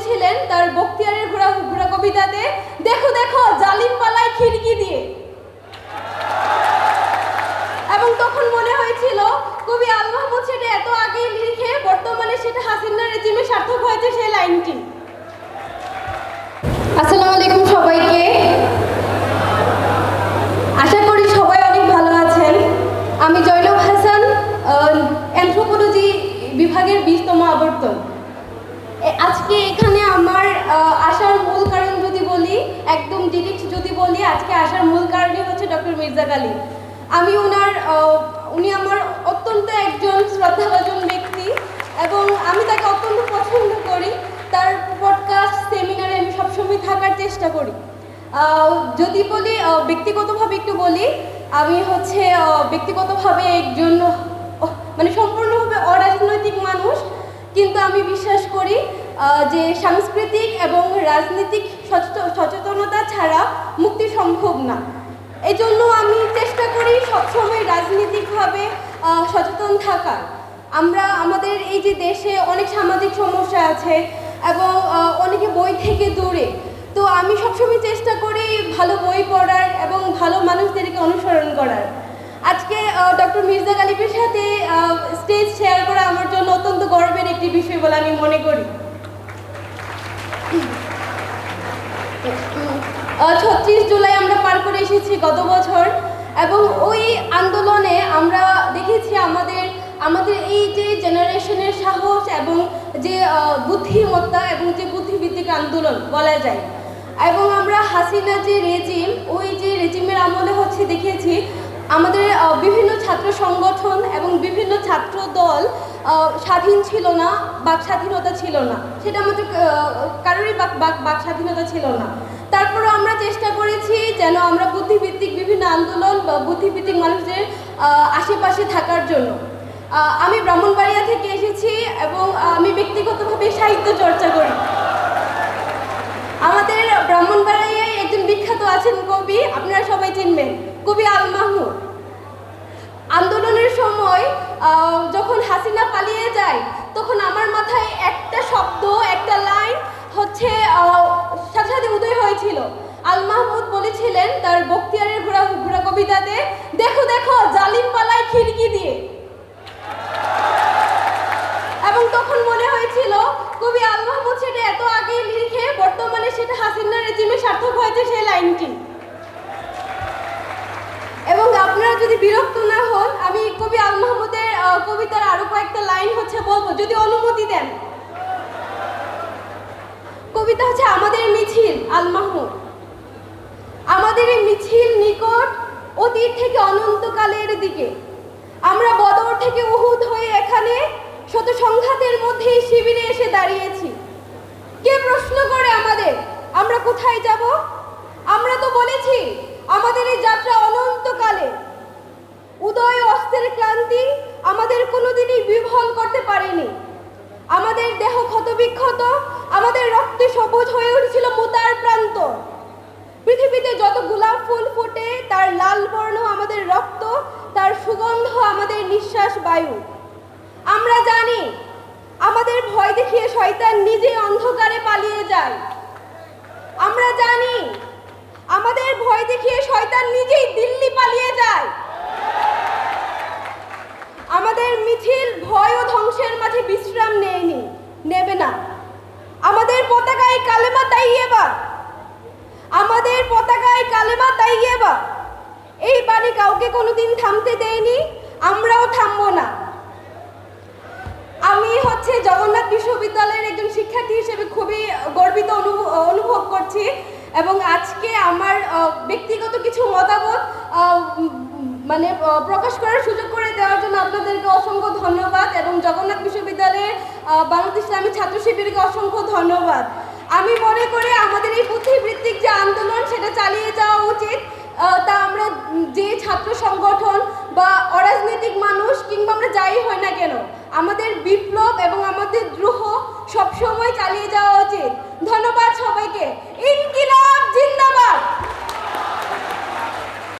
বলেছিলেন তার বক্তিয়ারের ঘোড়া ঘোড়া কবিতাতে, দেখো দেখো, জালিম পালায় খিড়কি দিয়ে। এবং তখন মনে হয়েছিল, কবি আল মাহমুদ সেটা এত আগে লিখে বর্তমানে সেটা হাসিনা রেজিমে সার্থক হয়েছে সেই লাইনটি। আসসালামু আলাইকুম সবাইকে। আশা করি সবাই অনেক ভালো আছেন। আমি জয়নব হাসান অ্যান্থ্রোপোলজি বিভাগের বিশতম আবর্তন। আজকে একদম যদি বলি, আজকে আসার মূল কারণই হচ্ছে ডক্টর মির্জা গালিব আমি ওনার উনি আমার অত্যন্ত একজন শ্রদ্ধাভাজন ব্যক্তি এবং আমি তাকে অত্যন্ত পছন্দ করি। তার পডকাস্ট সেমিনারে আমি সবসময় থাকার চেষ্টা করি। যদি বলি ব্যক্তিগতভাবে একটু বলি, আমি হচ্ছে ব্যক্তিগতভাবে একজন মানে সম্পূর্ণভাবে অরাজনৈতিক মানুষ। কিন্তু আমি বিশ্বাস করি যে সাংস্কৃতিক এবং রাজনৈতিক সচেত- সচেতনতা না। এই জন্য আমি চেষ্টা করি সবসময় রাজনৈতিকভাবে সচেতন থাকার। আমরা, আমাদের এই যে দেশে অনেক সামাজিক সমস্যা আছে এবং অনেকে বই থেকে দূরে। তো আমি সবসময় চেষ্টা করি ভালো বই পড়ার এবং ভালো মানুষদেরকে অনুসরণ করার। আজকে ডক্টর মির্জা গালিবের সাথে স্টেজ শেয়ার করা আমার জন্য অত্যন্ত গর্বের একটি বিষয় বলে আমি মনে করি। ছত্রিশ জুলাই আমরা পার করে এসেছি গত বছর। এবং ওই আন্দোলনে আমরা দেখেছি আমাদের আমাদের এই যে জেনারেশনের সাহস এবং যে বুদ্ধিমত্তা এবং যে বুদ্ধিভিত্তিক আন্দোলন বলা যায়। এবং আমরা হাসিনা যে রেজিম, ওই যে রেজিমের আমলে হচ্ছে দেখেছি আমাদের বিভিন্ন ছাত্র সংগঠন এবং বিভিন্ন ছাত্র দল স্বাধীন ছিল না, বাক স্বাধীনতা ছিল না। সেটা আমাদের কারোরই বাক বাক স্বাধীনতা ছিল না। তারপরে আমরা চেষ্টা করেছি যেন আমরা বুদ্ধিভিত্তিক বিভিন্ন আন্দোলন বা বুদ্ধিভিত্তিক মানুষদের আশেপাশে থাকার জন্য। আমি ব্রাহ্মণবাড়িয়া থেকে এসেছি এবং আমি ব্যক্তিগতভাবে সাহিত্য চর্চা করি। আমাদের ব্রাহ্মণবাড়িয়ায় একজন বিখ্যাত আছেন কবি, আপনারা সবাই চিনবেন, কবি আল মাহমুদ। আন্দোলনের সময় যখন হাসিনা পালিয়ে যায়, তখন আমার মাথায় একটা শব্দ, একটা লাইন হচ্ছে সাথে সাথে উদয় হয়েছিল। আল মাহমুদ বলেছিলেন, তার বক্তিয়ারের ঘোড়া ঘোড়া কবিতাতে, দেখো দেখো, জালিম পালায় খিড়কি দিয়ে। এবং তখন মনে হয়েছিল, কবি আল মাহমুদ সেটা এত আগে লিখে, বর্তমানে সেটা হাসিনা রেজিমে সার্থক হয়েছে সেই লাইনটি। এবং আপনারা যদি বিরক্ত না হন, আমি কবি আল মাহমুদের কবিতার আরও কয়েকটা লাইন হচ্ছে বলব, যদি অনুমতি দেন। কবিতা হচ্ছে আমাদের মিছিল, আল মাহমুদ। আমাদের এই মিছিল নিকট অতীত থেকে অনন্তকালের দিকে। আমরা বদর থেকে উহুদ হয়ে এখানে শত সংঘাতের মধ্যে শিবিরে এসে দাঁড়িয়েছি। কে প্রশ্ন করে আমাদের, আমরা কোথায় যাব? আমরা তো বলেছি, আমাদের এই যাত্রা অনন্তকালে। উদয় অস্ত্রের ক্লান্তি আমাদের কোনোদিনই বিফল করতে পারেনি। আমাদের দেহ ক্ষতবিক্ষত আমাদের রক্তে সবুজ হয়ে উঠেছিল মুতার প্রান্ত পৃথিবীতে যত গোলাপ ফুল ফোটে, তার লাল বর্ণ আমাদের রক্ত, তার সুগন্ধ আমাদের নিঃশ্বাস বায়ু। আমরা জানি, আমাদের ভয় দেখিয়ে শয়তান নিজে অন্ধকারে পালিয়ে যায়। আমরা জানি, আমাদের ভয় দেখিয়ে শয়তান নিজেই দিল্লি পালিয়ে যায়। আমাদের মিছিল ভয় ও ধ্বংসের মাঝে বিশ্রাম নেয়নি, নেবে না। আমাদের পতাকায় কালেমা তাইয়েবা আমাদের পতাকায় কালেমা তাইয়েবা এই বাণী কাউকে কোনোদিন থামতে দেয়নি, আমরাও থামবো না। আমি হচ্ছে জগন্নাথ বিশ্ববিদ্যালয়ের একজন শিক্ষার্থী হিসেবে খুবই গর্বিত অনুভব করছি এবং আজকে আমার ব্যক্তিগত কিছু মতামত মানে প্রকাশ করার সুযোগ করে দেওয়ার জন্য আপনাদেরকে অসংখ্য ধন্যবাদ এবং জগন্নাথ বিশ্ববিদ্যালয়ের বাংলাদেশ ইসলামী ছাত্র শিবিরকে অসংখ্য ধন্যবাদ। আমি মনে করি আমাদের এই বুদ্ধিবৃত্তিক যে চালিয়ে যাওয়া উচিত। তা আমরা যে ছাত্র সংগঠন বা অরাজনৈতিক মানুষ কিংবা আমরা যাই হই না কেন, আমাদের বিপ্লব